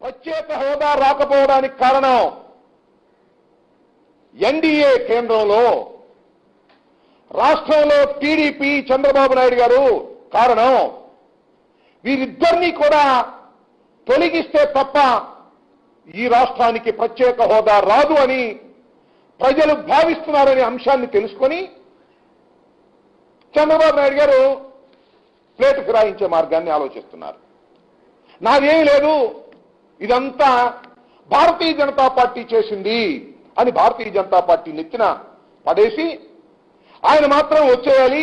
ప్రత్యేక హోదా రాకపోవడానికి కారణం ఎన్డీఏ కేంద్రంలో రాష్ట్రంలో టీడీపీ చంద్రబాబు నాయుడు గారు కారణం. వీరిద్దరినీ కూడా తొలగిస్తే తప్ప ఈ రాష్ట్రానికి ప్రత్యేక హోదా రాదు అని ప్రజలు భావిస్తున్నారనే అంశాన్ని తెలుసుకొని చంద్రబాబు నాయుడు గారు ప్లేటు ఫిరాయించే మార్గాన్ని ఆలోచిస్తున్నారు. నాదేమీ లేదు. ఇదంతా భారతీయ జనతా పార్టీ చేసింది అని భారతీయ జనతా పార్టీ నెత్తిన పడేసి ఆయన మాత్రం వచ్చేయాలి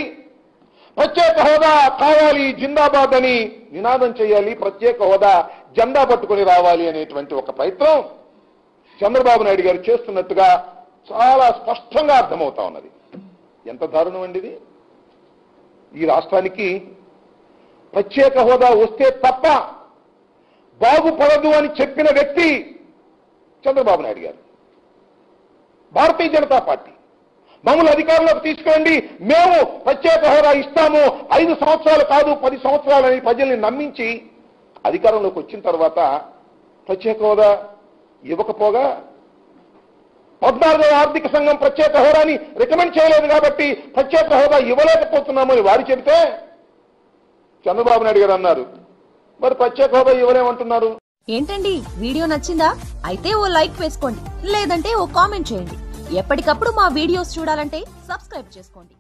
ప్రత్యేక హోదా కావాలి జిందాబాద్ అని నినాదం చేయాలి ప్రత్యేక హోదా జెండా పట్టుకొని రావాలి అనేటువంటి ఒక ప్రయత్నం చంద్రబాబు నాయుడు గారు చేస్తున్నట్టుగా చాలా స్పష్టంగా అర్థమవుతా ఉన్నది. ఎంత దారుణం అండి ఇది? ఈ రాష్ట్రానికి ప్రత్యేక హోదా వస్తే తప్ప బాగుపడదు అని చెప్పిన వ్యక్తి చంద్రబాబు నాయుడు గారు. భారతీయ జనతా పార్టీ. మమ్మల్ని అధికారంలోకి తీసుకురండి మేము ప్రత్యేక హోదా ఇస్తాము. ఐదు సంవత్సరాలు కాదు పది సంవత్సరాలని ప్రజల్ని నమ్మించి అధికారంలోకి వచ్చిన తర్వాత ప్రత్యేక హోదా ఇవ్వకపోగా పద్నాలుగవ ఆర్థిక సంఘం ప్రత్యేక హోదాని రికమెండ్ చేయలేదు కాబట్టి ప్రత్యేక హోదా ఇవ్వలేకపోతున్నామని వారు చెబితే చంద్రబాబు నాయుడు గారు అన్నారు. మరి ప్రత్యేక హోదా ఇవ్వలేమంటున్నారు. ఏంటండి? వీడియో నచ్చిందా? అయితే ఓ లైక్ వేసుకోండి. లేదంటే ఓ కామెంట్ చేయండి. ఎప్పటికప్పుడు మా వీడియోస్ చూడాలంటే సబ్స్క్రైబ్ చేసుకోండి.